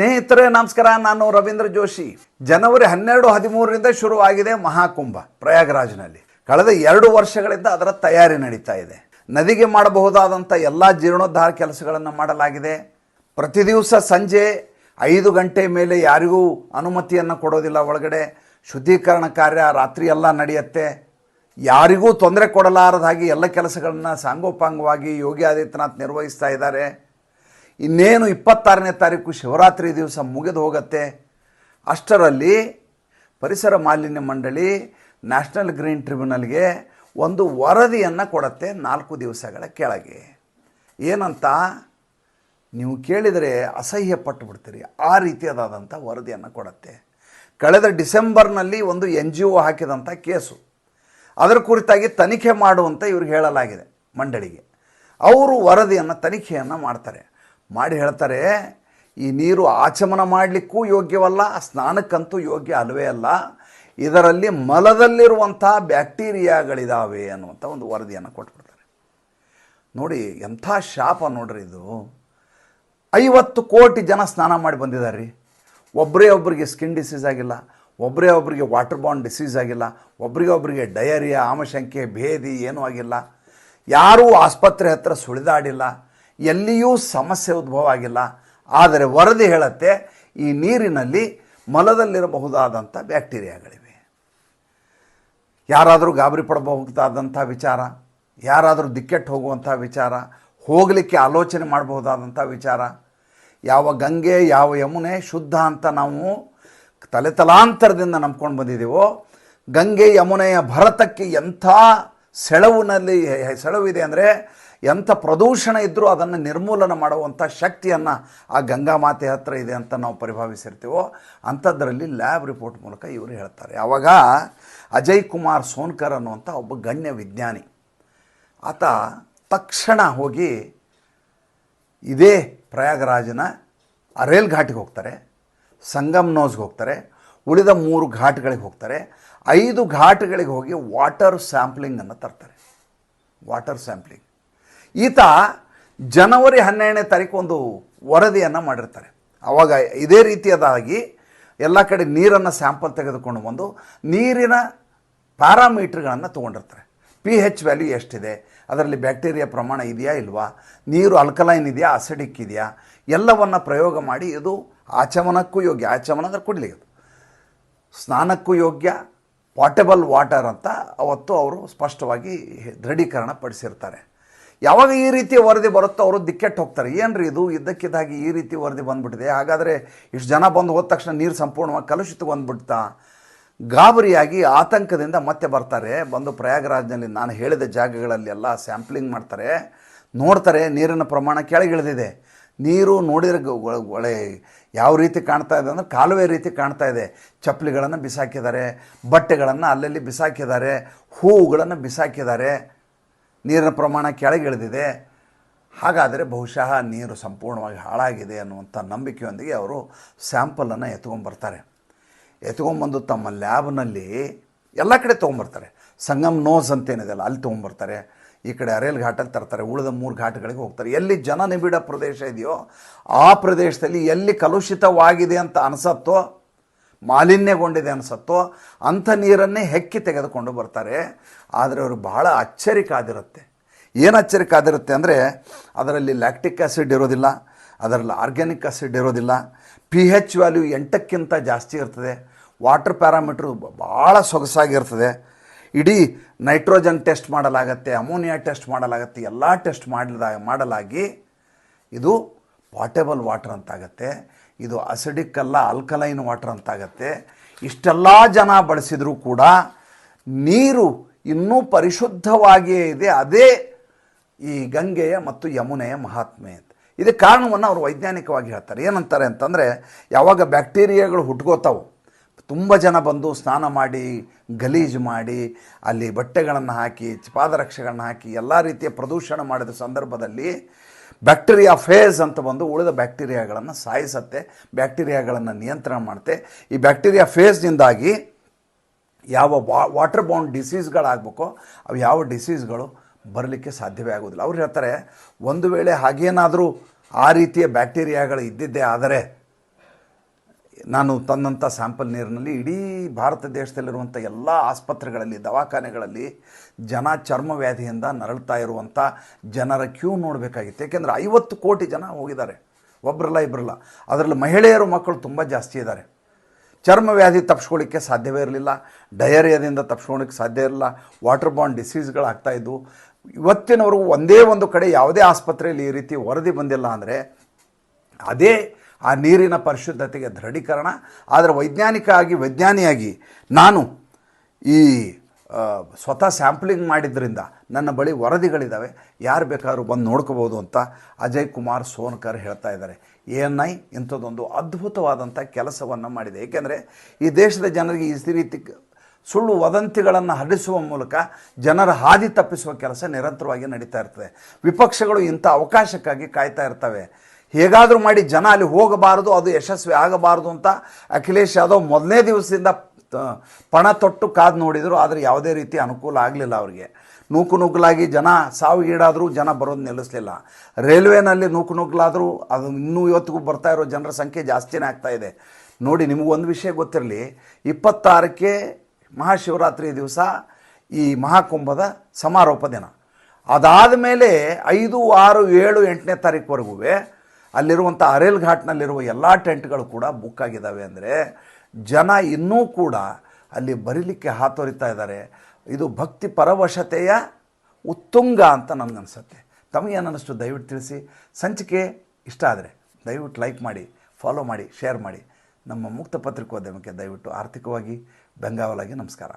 ಸ್ನೇಹಿತರೆ, ನಮಸ್ಕಾರ. ನಾನು ರವೀಂದ್ರ ಜೋಶಿ. ಜನವರಿ ಹನ್ನೆರಡು, ಹದಿಮೂರರಿಂದ ಶುರುವಾಗಿದೆ ಮಹಾಕುಂಭ ಪ್ರಯಾಗರಾಜ್ನಲ್ಲಿ. ಕಳೆದ ಎರಡು ವರ್ಷಗಳಿಂದ ಅದರ ತಯಾರಿ ನಡೀತಾ ಇದೆ. ನದಿಗೆ ಮಾಡಬಹುದಾದಂಥ ಎಲ್ಲ ಜೀರ್ಣೋದ್ಧಾರ ಕೆಲಸಗಳನ್ನು ಮಾಡಲಾಗಿದೆ. ಪ್ರತಿ ದಿವಸ ಸಂಜೆ ಐದು ಗಂಟೆ ಮೇಲೆ ಯಾರಿಗೂ ಅನುಮತಿಯನ್ನು ಕೊಡೋದಿಲ್ಲ ಒಳಗಡೆ. ಶುದ್ಧೀಕರಣ ಕಾರ್ಯ ರಾತ್ರಿ ಎಲ್ಲ ನಡೆಯುತ್ತೆ. ಯಾರಿಗೂ ತೊಂದರೆ ಕೊಡಲಾರದಾಗಿ ಎಲ್ಲ ಕೆಲಸಗಳನ್ನು ಸಾಂಗೋಪಾಂಗವಾಗಿ ಯೋಗಿ ಆದಿತ್ಯನಾಥ್ ನಿರ್ವಹಿಸ್ತಾ ಇದ್ದಾರೆ. ಇನ್ನೇನು ಇಪ್ಪತ್ತಾರನೇ ತಾರೀಕು ಶಿವರಾತ್ರಿ ದಿವಸ ಮುಗಿದು ಹೋಗತ್ತೆ. ಅಷ್ಟರಲ್ಲಿ ಪರಿಸರ ಮಾಲಿನ್ಯ ಮಂಡಳಿ ನ್ಯಾಷನಲ್ ಗ್ರೀನ್ ಟ್ರಿಬ್ಯುನಲ್ಗೆ ಒಂದು ವರದಿಯನ್ನು ಕೊಡತ್ತೆ ನಾಲ್ಕು ದಿವಸಗಳ ಕೆಳಗೆ. ಏನಂತ? ನೀವು ಕೇಳಿದರೆ ಅಸಹ್ಯ ಪಟ್ಟು ಬಿಡ್ತೀರಿ ಆ ರೀತಿಯಾದಂಥ ವರದಿಯನ್ನು ಕೊಡತ್ತೆ. ಕಳೆದ ಡಿಸೆಂಬರ್ನಲ್ಲಿ ಒಂದು ಎನ್ ಜಿ ಒ ಹಾಕಿದಂಥ ಕೇಸು. ಅದರ ಕುರಿತಾಗಿ ತನಿಖೆ ಮಾಡುವಂತ ಇವ್ರಿಗೆ ಹೇಳಲಾಗಿದೆ ಮಂಡಳಿಗೆ. ಅವರು ವರದಿಯನ್ನು ತನಿಖೆಯನ್ನು ಮಾಡ್ತಾರೆ. ಮಾಡಿ ಹೇಳ್ತಾರೆ, ಈ ನೀರು ಆಚಮನ ಮಾಡಲಿಕ್ಕೂ ಯೋಗ್ಯವಲ್ಲ, ಸ್ನಾನಕ್ಕಂತೂ ಯೋಗ್ಯ ಅಲ್ಲವೇ ಅಲ್ಲ. ಇದರಲ್ಲಿ ಮಲದಲ್ಲಿರುವಂಥ ಬ್ಯಾಕ್ಟೀರಿಯಾಗಳಿದ್ದಾವೆ ಅನ್ನುವಂಥ ಒಂದು ವರದಿಯನ್ನು ಕೊಟ್ಬಿಡ್ತಾರೆ. ನೋಡಿ, ಎಂಥ ಶಾಪ ನೋಡ್ರಿ ಇದು. ಐವತ್ತು ಕೋಟಿ ಜನ ಸ್ನಾನ ಮಾಡಿ ಬಂದಿದ್ದಾರೆ ರೀ ಒಬ್ಬರೇ ಒಬ್ಬರಿಗೆ ಸ್ಕಿನ್ ಡಿಸೀಸ್ ಆಗಿಲ್ಲ ಒಬ್ಬರೇ ಒಬ್ಬರಿಗೆ ವಾಟರ್ ಬಾಂಡ್ ಡಿಸೀಸ್ ಆಗಿಲ್ಲ, ಒಬ್ರಿಗೆ ಒಬ್ಬರಿಗೆ ಡಯರಿಯಾ, ಆಮಶಂಕೆ, ಭೇದಿ ಏನೂ ಆಗಿಲ್ಲ. ಯಾರೂ ಆಸ್ಪತ್ರೆ ಹತ್ರ ಸುಳಿದಾಡಿಲ್ಲ. ಎಲ್ಲಿಯೂ ಸಮಸ್ಯೆ ಉದ್ಭವ ಆಗಿಲ್ಲ. ಆದರೆ ವರದಿ ಹೇಳುತ್ತೆ, ಈ ನೀರಿನಲ್ಲಿ ಮಲದಲ್ಲಿರಬಹುದಾದಂಥ ಬ್ಯಾಕ್ಟೀರಿಯಾಗಳಿವೆ. ಯಾರಾದರೂ ಗಾಬರಿ ಪಡಬಹುದಾದಂಥ ವಿಚಾರ, ಯಾರಾದರೂ ದಿಕ್ಕೆಟ್ಟು ಹೋಗುವಂಥ ವಿಚಾರ, ಹೋಗಲಿಕ್ಕೆ ಆಲೋಚನೆ ಮಾಡಬಹುದಾದಂಥ ವಿಚಾರ, ಯಾವ ಗಂಗೆ, ಯಾವ ಯಮುನೆ ಶುದ್ಧ ಅಂತ ನಾವು ತಲೆ ತಲಾಂತರದಿಂದ ನಂಬ್ಕೊಂಡು ಬಂದಿದ್ದೀವೋ, ಗಂಗೆ, ಯಮುನೆಯ ಭರತಕ್ಕೆ ಎಂಥ ಸೆಳವಿನಲ್ಲಿ, ಸೆಳವಿದೆ ಅಂದರೆ ಎಂಥ ಪ್ರದೂಷಣ ಇದ್ದರೂ ಅದನ್ನು ನಿರ್ಮೂಲನ ಮಾಡುವಂಥ ಶಕ್ತಿಯನ್ನು ಆ ಗಂಗಾ ಮಾತೆ ಹತ್ರ ಇದೆ ಅಂತ ನಾವು ಪರಿಭಾವಿಸಿರ್ತೀವೋ ಅಂಥದ್ರಲ್ಲಿ ಲ್ಯಾಬ್ ರಿಪೋರ್ಟ್ ಮೂಲಕ ಇವರು ಹೇಳ್ತಾರೆ. ಆವಾಗ ಅಜಯ್ ಕುಮಾರ್ ಸೋನ್ಕರ್ ಅನ್ನುವಂಥ ಒಬ್ಬ ಗಣ್ಯ ವಿಜ್ಞಾನಿ. ಆತ ತಕ್ಷಣ ಹೋಗಿ ಇದೇ ಪ್ರಯಾಗರಾಜನ ಅರೇಲ್ ಘಾಟಿಗೆ ಹೋಗ್ತಾರೆ, ಸಂಗಮ್ ನೋಸ್ಗೆ ಹೋಗ್ತಾರೆ, ಉಳಿದ ಮೂರು ಘಾಟ್ಗಳಿಗೆ ಹೋಗ್ತಾರೆ, ಐದು ಘಾಟ್ಗಳಿಗೆ ಹೋಗಿ ವಾಟರ್ ಸ್ಯಾಂಪ್ಲಿಂಗನ್ನು ತರ್ತಾರೆ. Water sampling. ಈತ ಜನವರಿ ಹನ್ನೆರಡನೇ ತಾರೀಕು ಒಂದು ವರದಿಯನ್ನು ಮಾಡಿರ್ತಾರೆ. ಆವಾಗ ಇದೇ ರೀತಿಯದಾಗಿ ಎಲ್ಲ ಕಡೆ ನೀರನ್ನು ಸ್ಯಾಂಪಲ್ ತೆಗೆದುಕೊಂಡು ಬಂದು ನೀರಿನ ಪ್ಯಾರಾಮೀಟ್ರ್ಗಳನ್ನು ತೊಗೊಂಡಿರ್ತಾರೆ. ಪಿ ಹೆಚ್ ವ್ಯಾಲ್ಯೂ ಎಷ್ಟಿದೆ? ಅದರಲ್ಲಿ ಬ್ಯಾಕ್ಟೀರಿಯಾ ಪ್ರಮಾಣ ಇದೆಯಾ ಇಲ್ವಾ? ನೀರು ಅಲ್ಕಲೈನ್ ಇದೆಯಾ? ಅಸಿಡಿಕ್ ಇದೆಯಾ? ಎಲ್ಲವನ್ನು ಪ್ರಯೋಗ ಮಾಡಿ ಇದು ಆಚಮನಕ್ಕೂ ಯೋಗ್ಯ. ಆಚಮನ ಅಂದರೆ ಕುಡಿಲಿಕ್ಕೆ ಸ್ನಾನಕ್ಕೂ ಯೋಗ್ಯ ಪಾಟೇಬಲ್ ವಾಟರ್ ಅಂತ ಅವತ್ತು ಅವರು ಸ್ಪಷ್ಟವಾಗಿ ದೃಢೀಕರಣ ಪಡಿಸಿರ್ತಾರೆ. ಯಾವಾಗ ಈ ರೀತಿ ವರದಿ ಬರುತ್ತೋ ಅವರು ದಿಕ್ಕೆಟ್ಟು ಹೋಗ್ತಾರೆ. ಏನ್ರಿ ಇದು? ಇದ್ದಕ್ಕಿದ್ದಾಗಿ ಈ ರೀತಿ ವರದಿ ಬಂದ್ಬಿಟ್ಟಿದೆ. ಹಾಗಾದರೆ ಇಷ್ಟು ಜನ ಬಂದು ಹೋದ ತಕ್ಷಣ ನೀರು ಸಂಪೂರ್ಣವಾಗಿ ಕಲುಷಿತ ಬಂದ್ಬಿಡ್ತಾ ಗಾಬರಿಯಾಗಿ ಆತಂಕದಿಂದ ಮತ್ತೆ ಬರ್ತಾರೆ. ಬಂದು ಪ್ರಯಾಗರಾಜ್ನಲ್ಲಿ ನಾನು ಹೇಳಿದ ಜಾಗಗಳಲ್ಲಿ ಎಲ್ಲ ಸ್ಯಾಂಪ್ಲಿಂಗ್ ಮಾಡ್ತಾರೆ. ನೋಡ್ತಾರೆ, ನೀರಿನ ಪ್ರಮಾಣ ಕೆಳಗಿಳಿದಿದೆ. ನೀರು ನೋಡಿದ್ರೆ ಒಳೆ ಯಾವ ರೀತಿ ಕಾಣ್ತಾ ಇದೆ ಅಂದರೆ ಕಾಲುವೆ ರೀತಿ ಕಾಣ್ತಾ ಇದೆ. ಚಪ್ಪಲಿಗಳನ್ನು ಬಿಸಾಕಿದ್ದಾರೆ, ಬಟ್ಟೆಗಳನ್ನು ಅಲ್ಲಲ್ಲಿ ಬಿಸಾಕಿದ್ದಾರೆ, ಹೂವುಗಳನ್ನು ಬಿಸಾಕಿದ್ದಾರೆ. ನೀರಿನ ಪ್ರಮಾಣ ಕೆಳಗಿಳಿದಿದೆ ಹಾಗಾದರೆ ಬಹುಶಃ ನೀರು ಸಂಪೂರ್ಣವಾಗಿ ಹಾಳಾಗಿದೆ ಅನ್ನುವಂಥ ನಂಬಿಕೆಯೊಂದಿಗೆ ಅವರು ಸ್ಯಾಂಪಲನ್ನು ಎತ್ಕೊಂಡ್ಬರ್ತಾರೆ. ಎತ್ಕೊಂಬಂದು ತಮ್ಮ ಲ್ಯಾಬ್ನಲ್ಲಿ ಎಲ್ಲ ಕಡೆ ತೊಗೊಂಬರ್ತಾರೆ ಸಂಗಮ್ ನೋಸ್ ಅಂತೇನಿದೆಯಲ್ಲ, ಅಲ್ಲಿ ತೊಗೊಂಬರ್ತಾರೆ ಈ ಕಡೆ ಅರೇಲ್ ಘಾಟಲ್ಲಿ ತರ್ತಾರೆ, ಉಳಿದ ಮೂರು ಘಾಟ್ಗಳಿಗೆ ಹೋಗ್ತಾರೆ. ಎಲ್ಲಿ ಜನ ನಿಬಿಡ ಪ್ರದೇಶ ಇದೆಯೋ ಆ ಪ್ರದೇಶದಲ್ಲಿ ಎಲ್ಲಿ ಕಲುಷಿತವಾಗಿದೆ ಅಂತ ಅನಿಸತ್ತೋ ಮಾಲಿನ್ಯಗೊಂಡಿದೆ ಅನಿಸತ್ತೋ ಅಂಥ ನೀರನ್ನೇ ಹೆಕ್ಕಿ ತೆಗೆದುಕೊಂಡು ಬರ್ತಾರೆ. ಆದರೆ ಅವರು ಬಹಳ ಅಚ್ಚರಿಕೆ ಕಾದಿರುತ್ತೆ ಏನು ಅಚ್ಚರಿಕೆ ಕಾದಿರುತ್ತೆ ಅಂದರೆ ಅದರಲ್ಲಿ ಲ್ಯಾಕ್ಟಿಕ್ ಆ್ಯಸಿಡ್ ಇರೋದಿಲ್ಲ, ಅದರಲ್ಲಿ ಆರ್ಗ್ಯಾನಿಕ್ ಆಸಿಡ್ ಇರೋದಿಲ್ಲ, ಪಿ ಹೆಚ್ ವ್ಯಾಲ್ಯೂ ಎಂಟಕ್ಕಿಂತ ಜಾಸ್ತಿ ಇರ್ತದೆ, ವಾಟರ್ ಪ್ಯಾರಾಮೀಟ್ರು ಭಾಳ ಸೊಗಸಾಗಿರ್ತದೆ. ಇಡೀ ನೈಟ್ರೋಜನ್ ಟೆಸ್ಟ್ ಮಾಡಲಾಗತ್ತೆ, ಅಮೋನಿಯಾ ಟೆಸ್ಟ್ ಮಾಡಲಾಗತ್ತೆ, ಎಲ್ಲ ಟೆಸ್ಟ್ ಮಾಡಿದಾಗ ಮಾಡಲಾಗಿ ಇದು ಪಾಟೇಬಲ್ ವಾಟರ್ ಅಂತಾಗತ್ತೆ. ಇದು ಅಸಿಡಿಕ್ ಅಲ್ಲ ಅಲ್ಕಲೈನ್ ವಾಟರ್ ಅಂತಾಗತ್ತೆ. ಇಷ್ಟೆಲ್ಲ ಜನ ಬಳಸಿದರೂ ಕೂಡ ನೀರು ಇನ್ನೂ ಪರಿಶುದ್ಧವಾಗಿಯೇ ಇದೆ. ಅದೇ ಈ ಗಂಗೆಯ ಮತ್ತು ಯಮುನೆಯ ಮಹಾತ್ಮೆ ಅಂತ. ಇದಕ್ಕೆ ಕಾರಣವನ್ನು ಅವರು ವೈಜ್ಞಾನಿಕವಾಗಿ ಹೇಳ್ತಾರೆ. ಏನಂತಾರೆ ಅಂತಂದರೆ, ಯಾವಾಗ ಬ್ಯಾಕ್ಟೀರಿಯಾಗಳು ಹುಟ್ಕೋತಾವೆ, ತುಂಬ ಜನ ಬಂದು ಸ್ನಾನ ಮಾಡಿ, ಗಲೀಜು ಮಾಡಿ, ಅಲ್ಲಿ ಬಟ್ಟೆಗಳನ್ನು ಹಾಕಿ, ಪಾದರಕ್ಷೆಗಳನ್ನು ಹಾಕಿ, ಎಲ್ಲ ರೀತಿಯ ಪ್ರದೂಷಣ ಮಾಡಿದ ಸಂದರ್ಭದಲ್ಲಿ ಬ್ಯಾಕ್ಟೀರಿಯಾ ಫೇಸ್ ಅಂತ ಬಂದು ಉಳಿದ ಬ್ಯಾಕ್ಟೀರಿಯಾಗಳನ್ನು ಸಾಯಿಸತ್ತೆ, ಬ್ಯಾಕ್ಟೀರಿಯಾಗಳನ್ನು ನಿಯಂತ್ರಣ ಮಾಡುತ್ತೆ. ಈ ಬ್ಯಾಕ್ಟೀರಿಯಾ ಫೇಸ್ನಿಂದಾಗಿ ಯಾವ ವಾಟರ್ ಬೌಂಡ್ ಡಿಸೀಸ್ಗಳಾಗಬೇಕೋ, ಅವು ಯಾವ ಡಿಸೀಸ್ಗಳು ಬರಲಿಕ್ಕೆ ಸಾಧ್ಯವೇ ಆಗೋದಿಲ್ಲ ಅವ್ರು ಹೇಳ್ತಾರೆ, ಒಂದು ವೇಳೆ ಹಾಗೇನಾದರೂ ಆ ರೀತಿಯ ಬ್ಯಾಕ್ಟೀರಿಯಾಗಳು ಇದ್ದಿದ್ದೇ ಆದರೆ ನಾನು ತಂದಂಥ ಸ್ಯಾಂಪಲ್ ನೀರಿನಲ್ಲಿ ಇಡೀ ಭಾರತ ದೇಶದಲ್ಲಿರುವಂಥ ಎಲ್ಲ ಆಸ್ಪತ್ರೆಗಳಲ್ಲಿ, ದವಾಖಾನೆಗಳಲ್ಲಿ ಜನ ಚರ್ಮ ವ್ಯಾಧಿಯಿಂದ ನರಳ್ತಾ ಇರುವಂಥ ಜನರ ಕ್ಯೂ ನೋಡಬೇಕಾಗಿತ್ತು. ಏಕೆಂದರೆ ಐವತ್ತು ಕೋಟಿ ಜನ ಹೋಗಿದ್ದಾರೆ. ಒಬ್ಬರಲ್ಲ ಇಬ್ಬರಲ್ಲ ಅದರಲ್ಲಿ ಮಹಿಳೆಯರು ಮಕ್ಕಳು ತುಂಬ ಜಾಸ್ತಿ ಇದ್ದಾರೆ. ಚರ್ಮ ವ್ಯಾಧಿ ತಪ್ಪಿಸ್ಕೊಳ್ಳಿಕ್ಕೆ ಸಾಧ್ಯವೇ ಇರಲಿಲ್ಲ. ಡಯರಿಯಾದಿಂದ ತಪ್ಪಿಸ್ಕೊಳ್ಳಿಕ್ಕೆ ಸಾಧ್ಯ ಇರಲಿಲ್ಲ. ವಾಟರ್ ಬಾಂಡ್ ಡಿಸೀಸ್ಗಳಾಗ್ತಾಯಿದ್ವು ಇವತ್ತಿನವರೆಗೂ ಒಂದೇ ಒಂದು ಕಡೆ ಯಾವುದೇ ಆಸ್ಪತ್ರೆಯಲ್ಲಿ ಈ ರೀತಿ ವರದಿ ಬಂದಿಲ್ಲ ಅಂದರೆ ಅದೇ ಆ ನೀರಿನ ಪರಿಶುದ್ಧತೆಗೆ ದೃಢೀಕರಣ, ಆದರೆ ವೈಜ್ಞಾನಿಕ ಆಗಿ ವಿಜ್ಞಾನಿಯಾಗಿ ನಾನು ಈ ಸ್ವತಃ ಸ್ಯಾಂಪ್ಲಿಂಗ್ ಮಾಡಿದ್ರಿಂದ ನನ್ನ ಬಳಿ ವರದಿಗಳಿದ್ದಾವೆ ಯಾರು ಬೇಕಾದ್ರೂ ಬಂದು ನೋಡ್ಕೋಬೋದು ಅಂತ ಅಜಯ್ ಕುಮಾರ್ ಸೋನ್ಕರ್ ಹೇಳ್ತಾ ಇದ್ದಾರೆ. ಎ ಎನ್ ಐ ಇಂಥದ್ದೊಂದು ಅದ್ಭುತವಾದಂಥ ಕೆಲಸವನ್ನು ಮಾಡಿದೆ. ಏಕೆಂದರೆ ಈ ದೇಶದ ಜನರಿಗೆ ಈ ರೀತಿ ಸುಳ್ಳು ವದಂತಿಗಳನ್ನು ಹರಡಿಸುವ ಮೂಲಕ ಜನರ ಹಾದಿ ತಪ್ಪಿಸುವ ಕೆಲಸ ನಿರಂತರವಾಗಿ ನಡೀತಾ ಇರ್ತದೆ. ವಿಪಕ್ಷಗಳು ಇಂಥ ಅವಕಾಶಕ್ಕಾಗಿ ಕಾಯ್ತಾ ಇರ್ತವೆ. ಹೇಗಾದರೂ ಮಾಡಿ ಜನ ಅಲ್ಲಿ ಹೋಗಬಾರದು, ಅದು ಯಶಸ್ವಿ ಆಗಬಾರದು ಅಂತ ಅಖಿಲೇಶ್ ಯಾದವ್ ಮೊದಲನೇ ದಿವಸದಿಂದ ಪಣ ತೊಟ್ಟು ಕಾದು ನೋಡಿದರು, ಆದರೆ ಯಾವುದೇ ರೀತಿ ಅನುಕೂಲ ಆಗಲಿಲ್ಲ ಅವರಿಗೆ. ನೂಕು ನುಗ್ಗಲಾಗಿ ಜನ ಸಾವಿಗೀಡಾದರೂ ಜನ ಬರೋದು ನಿಲ್ಲಿಸಲಿಲ್ಲ. ರೈಲ್ವೆನಲ್ಲಿ ನೂಕು ನುಗ್ಗಲಾದರೂ ಅದು ಇನ್ನೂ ಇವತ್ತಿಗೂ ಬರ್ತಾ ಇರೋ ಜನರ ಸಂಖ್ಯೆ ಜಾಸ್ತಿನೇ ಆಗ್ತಾ ಇದೆ. ನೋಡಿ ನಿಮಗೊಂದು ವಿಷಯ ಗೊತ್ತಿರಲಿ, ಇಪ್ಪತ್ತಾರಕ್ಕೆ ಮಹಾಶಿವರಾತ್ರಿ ದಿವಸ ಈ ಮಹಾಕುಂಭದ ಸಮಾರೋಪ ದಿನ. ಅದಾದ ಮೇಲೆ ಐದು, ಆರು, ಏಳು, ಎಂಟನೇ ತಾರೀಕುವರೆಗೂ ಅಲ್ಲಿರುವಂಥ ಅರೇಲ್ ಘಾಟ್ನಲ್ಲಿರುವ ಎಲ್ಲ ಟೆಂಟ್ಗಳು ಕೂಡ ಬುಕ್ ಆಗಿದ್ದಾವೆ ಅಂದರೆ ಜನ ಇನ್ನೂ ಕೂಡ ಅಲ್ಲಿ ಬರೀಲಿಕ್ಕೆ ಹಾತೊರಿತಾ ಇದ್ದಾರೆ. ಇದು ಭಕ್ತಿ ಪರವಶತೆಯ ಉತ್ತುಂಗ ಅಂತ ನನಗನ್ಸುತ್ತೆ. ತಮಗೇನು ಅನ್ನಿಸ್ತು ದಯವಿಟ್ಟು ತಿಳಿಸಿ. ಸಂಚಿಕೆ ಇಷ್ಟ ಆದರೆ ದಯವಿಟ್ಟು ಲೈಕ್ ಮಾಡಿ, ಫಾಲೋ ಮಾಡಿ, ಶೇರ್ ಮಾಡಿ. ನಮ್ಮ ಮುಕ್ತ ಪತ್ರಿಕೋದ್ಯಮಕ್ಕೆ ದಯವಿಟ್ಟು ಆರ್ಥಿಕವಾಗಿ ಬೆಂಗಾವಲಾಗಿ ನಮಸ್ಕಾರ.